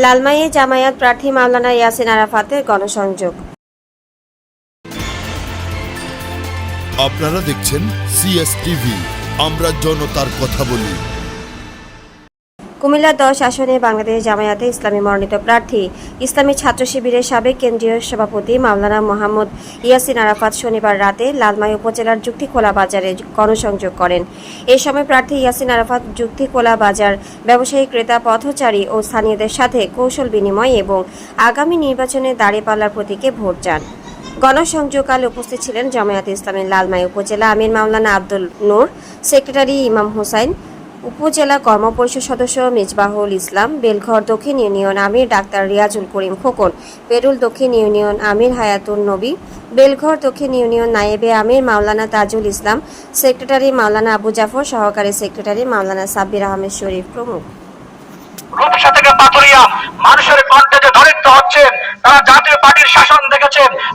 লালমাইয়ে জামায়াত প্রার্থী মাওলানা ইয়াসিন আরাফাতের গণসংযোগ। আপনারা দেখছেন সিএসটিভি আমরা জনতার কথা বলি। কুমিল্লা দশ আসনে বাংলাদেশ জামায়াতে ইসলামী মনোনীত প্রার্থী, ইসলামী ছাত্র শিবিরের সাবেক কেন্দ্রীয় সভাপতি মাওলানা মোহাম্মদ ইয়াসিন আরাফাত শনিবার রাতে লালমাই উপজেলার যুক্তিখোলা বাজারে গণসংযোগ করেন। এ সময় প্রার্থী ইয়াসিন আরাফাত যুক্তিখোলা বাজার ব্যবসায়ী ক্রেতা, পথচারী ও স্থানীয়দের সাথে কৌশল বিনিময় এবং আগামী নির্বাচনে দাঁড়িপাল্লার প্রতীকে ভোট চান। গণসংযোগকালে উপস্থিত ছিলেন জামায়াতে ইসলামের লালমাই উপজেলা আমির মাওলানা আব্দুল নূর, সেক্রেটারি ইমাম হোসাইন উপজেলা কর্মপরিষদ সদস্য মিজবাহুল ইসলাম, বেলঘর দক্ষিণ ইউনিয়ন আমির ডাক্তার রিয়াজুল করিম খোকন, পেরুল দক্ষিণ ইউনিয়ন আমির হায়াতুল নবী, বেলঘর দক্ষিণ ইউনিয়ন নায়েবে আমির মাওলানা তাজুল ইসলাম, সেক্রেটারি মাওলানা আবু জাফর, সহকারী সেক্রেটারি মাওলানা সাব্বির আহমেদ শরীফ প্রমুখ। রূপসা থেকে পাথরিয়া, মানুষের কণ্ঠে হচ্ছেন, তারা জাতীয় পার্টির শাসন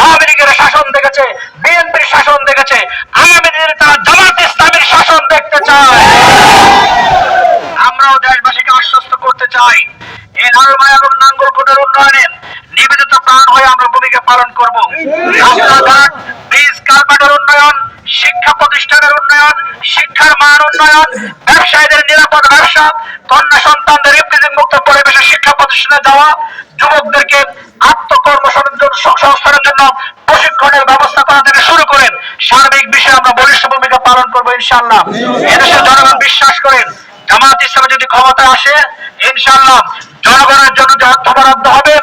আওয়ামী লীগের শাসন দেখেছে, বিএনপির শাসন দেখেছে আগামী দিনে তারা জামাত ইসলামের শাসন দেখতে চায়। চাই। এই লালমাই এবং নাঙ্গলকোটের উন্নয়নে নিবেদিত প্রাণ হয়ে আমরা ভূমিকা পালন করব। ব্রিজ কালভার্টের উন্নয়ন, শিক্ষা প্রতিষ্ঠানের উন্নয়ন, শিক্ষার মান উন্নয়ন, ব্যবসায়ীদের নিরাপদ ব্যবসা কন্যা সন্তানদের ইফতিজিং মুক্ত পরিবেশে শিক্ষা প্রতিষ্ঠানে যাওয়া, যুবকদেরকে আত্মকর্ম সংস্থানের জন্য প্রশিক্ষণের ব্যবস্থা করা থেকে শুরু করেন সার্বিক বিষয়ে আমরা বলিষ্ঠ ভূমিকা পালন করব ইনশাল্লাহ এদেশের জনগণ বিশ্বাস করেন জামাত ইসলামে যদি ক্ষমতা আসে ইনশাল্লাহ জনগণের জন্য যে অর্থ বরাদ্দ হবে,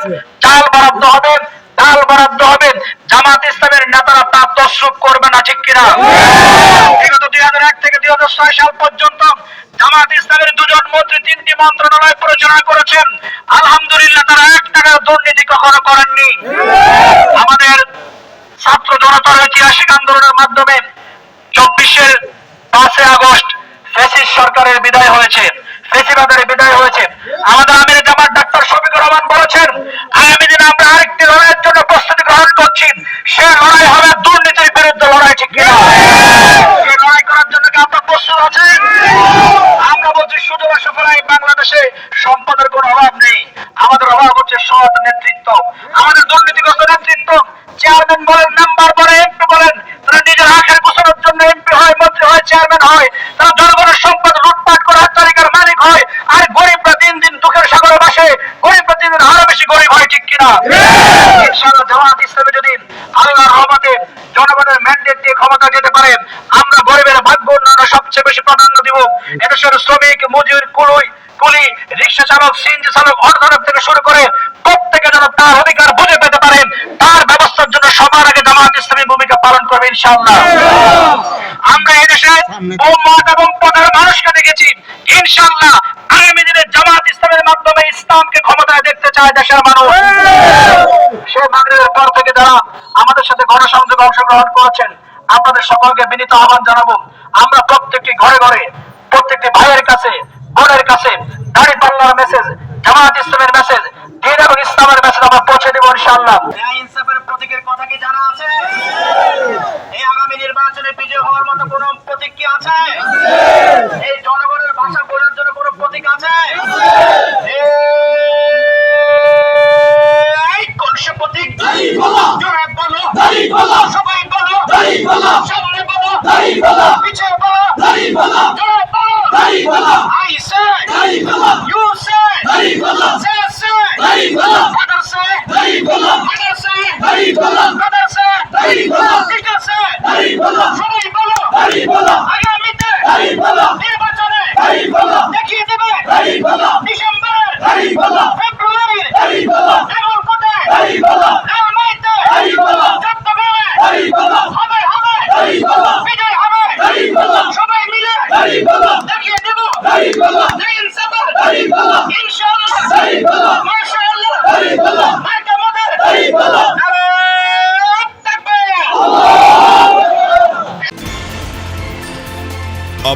চাল বরাদ্দ হবে, ডাল বরাদ্দ হবে, জামাত ইসলামের নেতারা তা তসরুপ করবে না, ঠিক কিনা? বিগত দুই হাজার এক থেকে দুই হাজার ছয় সাল পর্যন্ত জামাত ইসলামের দুজন মন্ত্রী তিনটি মন্ত্রণালয় পরিচালনা করেছেন। আলহামদুলিল্লাহ, তারা এক টাকার দুর্নীতি কখনো করেননি। আমাদের ছাত্র জনতার ঐতিহাসিক আন্দোলনের মাধ্যমে চব্বিশের পাঁচই আগস্ট সরকারের বিদায় হয়েছে, ফেসিবাদের বিদায় হয়েছে। আমাদের আমির জামাত ডাক্তার শফিকুর রহমান বলেছেন, আগামী দিনে আমরা আরেকটি লড়াইয়ের জন্য প্রস্তুতি গ্রহণ করছি। সে লড়াই হবে দুর্নীতির বিরুদ্ধে লড়াই, ঠিক কিনা? লড়াই করার জন্য কি আমরা প্রস্তুত আছেন আমরা বলছি সুযোগ সুফলাই বাংলাদেশে সম্পদের কোনো অভাব নেই। আমাদের অভাব হচ্ছে সৎ নেতৃত্ব। আমাদের দুর্নীতিগ্রস্ত নেতৃত্ব, চেয়ারম্যান বলেন, নাম্বার বলেন এমপি বলেন তারা নিজের আখের গোছানোর জন্য এমপি হয় মন্ত্রী হয় চেয়ারম্যান হয় তারা জনগণের সম্পদ লুটপাট করে তালিকার মালিক হয় আর গরিবরা দিন দিন দুঃখের সাগরে বাসে গরিবরা দিন দিন আরও বেশি গরিব হয় ঠিক কিনা ইনশাআল্লাহ জামাত ইসলামে যদি আল্লাহর রহমতে জনগণের ম্যান্ডেট দিয়ে ক্ষমতা যেতে পারেন আমরা গরিবের ভাগ্য উন্নয়নে সবচেয়ে বেশি প্রাধান্য দিব এদেশের শ্রমিক মজুর কুলুই কুলি রিক্সা চালক সিএনজি চালক অর্ধনব থেকে শুরু করে প্রত্যেকে যেন তার অধিকার বুঝে পেতে পারেন তার ব্যবস্থার জন্য সবার আগে জামাত ইসলামী ভূমিকা পালন করবে ইনশাআল্লাহ। আমরা এদেশে বহুমত এবং পদের মানুষকে দেখেছি ইনশাআল্লাহ আগামী দিনে জামাত ইসলামের মাধ্যমে ইসলামকে ক্ষমতায় দেখতে চায় দেশের মানুষ। সে মাগরিবের পর থেকে যারা আমাদের সাথে গণসংযোগে অংশগ্রহণ করেছেন আপনাদের সকলকে বিনীত আহ্বান জানাব। আমরা প্রত্যেকটি ঘরে ঘরে প্রত্যেকটি ভাইয়ের কাছে বোনের কাছে দাড়ি পাল্লার মেসেজ জামাত ইসলামের মেসেজ দিন এবং ইসলামের মেসেজ আমরা পৌঁছে দেবো ইনশাআল্লাহ। ইনসাফের প্রতীকের কথা কি জানা আছে? এই আগামী নির্বাচনে বিজয় হওয়ার মতো কোন প্রতীক কি আছে? এই জনগণের ভাষা বোঝার জন্য কোন প্রতীক আছে? এই কোন সে প্রতীক? জোরে বলো। বলো সামনে জোরে say সবাই বলো আগামীতে নির্বাচনে দেখিয়ে দেবে ডিসেম্বরের ফেব্রুয়ারির এমন কোটে লালমাইতে চট্টগ্রামে